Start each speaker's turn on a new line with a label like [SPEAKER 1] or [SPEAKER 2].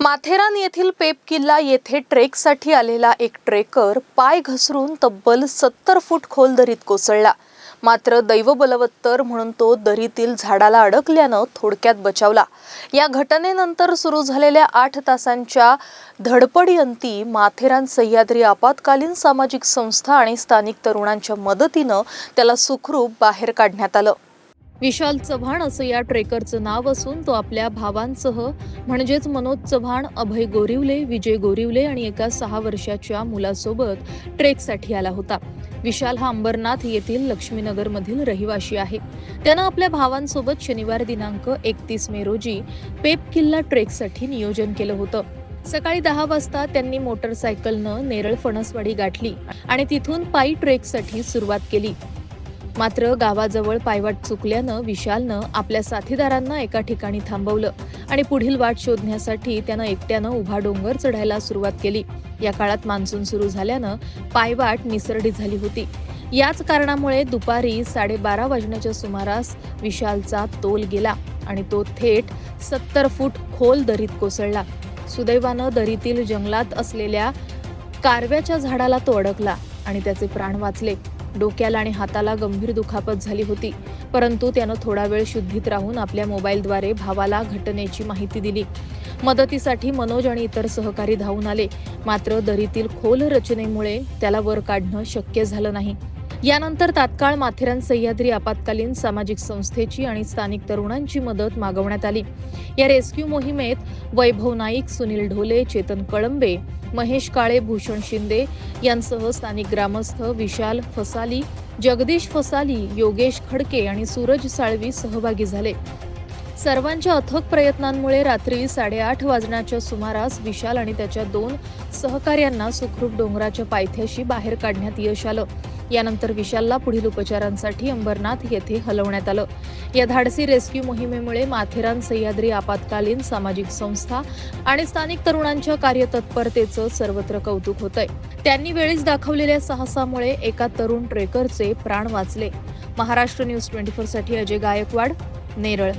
[SPEAKER 1] माथेरान येथील पेप किल्ला येथे ट्रेकसाठी आलेला एक ट्रेकर पाय घसरून तब्बल सत्तर फूट खोल दरीत कोसळला. मात्र दैव बलवत्तर म्हणून तो दरीतील झाडाला अडकल्यानं थोडक्यात बचावला. या घटनेनंतर सुरू झालेल्या आठ तासांच्या धडपडीअंती माथेरान सह्याद्री आपत्कालीन सामाजिक संस्था आणि स्थानिक तरुणांच्या मदतीनं त्याला सुखरूप बाहेर काढण्यात आलं. विशाल चव्हाण असं या ट्रेकरचं नाव असून तो आपल्या भावांसह म्हणजेच मनोज चव्हाण अभय गोरिवले विजय गोरिवले आणि एका सहा वर्षाच्या मुलासोबत ट्रेकसाठी आला होता. विशाल हा अंबरनाथ येथील लक्ष्मीनगरमधील रहिवाशी आहे. त्यानं आपल्या भावांसोबत शनिवार दिनांक एकतीस मे रोजी पेप किल्ला ट्रेकसाठी नियोजन केलं होतं. सकाळी दहा वाजता त्यांनी मोटरसायकलनं नेरळ फणसवाडी गाठली आणि तिथून पायी ट्रेकसाठी सुरुवात केली. मात्र गावाजवळ पायवाट चुकल्यानं विशालनं आपल्या साथीदारांना एका ठिकाणी थांबवलं आणि पुढील वाट शोधण्यासाठी त्यानं एकट्यानं उभा डोंगर चढायला सुरुवात केली. या काळात मान्सून सुरू झाल्यानं पायवाट निसरडी झाली होती. याच कारणामुळे दुपारी साडेबारा वाजण्याच्या सुमारास विशालचा तोल गेला आणि तो थेट सत्तर फूट खोल दरीत कोसळला. सुदैवानं दरीतील जंगलात असलेल्या कारव्याच्या झाडाला तो अडकला आणि त्याचे प्राण वाचले. डोक्याला आणि हाताला गंभीर दुखापत झाली होती. परंतु त्यानं थोडा वेळ शुद्धीत राहून आपल्या मोबाईलद्वारे भावाला घटनेची माहिती दिली. मदतीसाठी मनोज आणि इतर सहकारी धावून आले. मात्र दरीतील खोल रचनेमुळे त्याला वर काढणं शक्य झालं नाही. यानंतर तात्काळ माथेरान सह्याद्री आपत्कालीन सामाजिक संस्थेची आणि स्थानिक तरुणांची मदत मागवण्यात आली. या रेस्क्यू मोहिमेत वैभव नाईक सुनील ढोले चेतन कळंबे महेश काळे भूषण शिंदे यांसह स्थानिक ग्रामस्थ विशाल फसाली जगदीश फसाली योगेश खडके आणि सूरज साळवी सहभागी झाले. सर्वांच्या अथक प्रयत्नांमुळे रात्री साडेआठ वाजण्याच्या सुमारास विशाल आणि त्याच्या दोन सहकार्यांना सुखरूप डोंगराच्या पायथ्याशी बाहेर काढण्यात यश आलं. यानंतर विशालला पुढील उपचारांसाठी अंबरनाथ येथे हलवण्यात आलं. या धाडसी रेस्क्यू मोहिमेमुळे माथेरान सह्याद्री आपत्कालीन सामाजिक संस्था आणि स्थानिक तरुणांच्या कार्यतत्परतेचं सर्वत्र कौतुक होतंय. त्यांनी वेळीच दाखवलेल्या साहसामुळे एका तरुण ट्रेकरचे प्राण वाचले. महाराष्ट्र न्यूज ट्वेंटी साठी अजय गायकवाड नेरळ.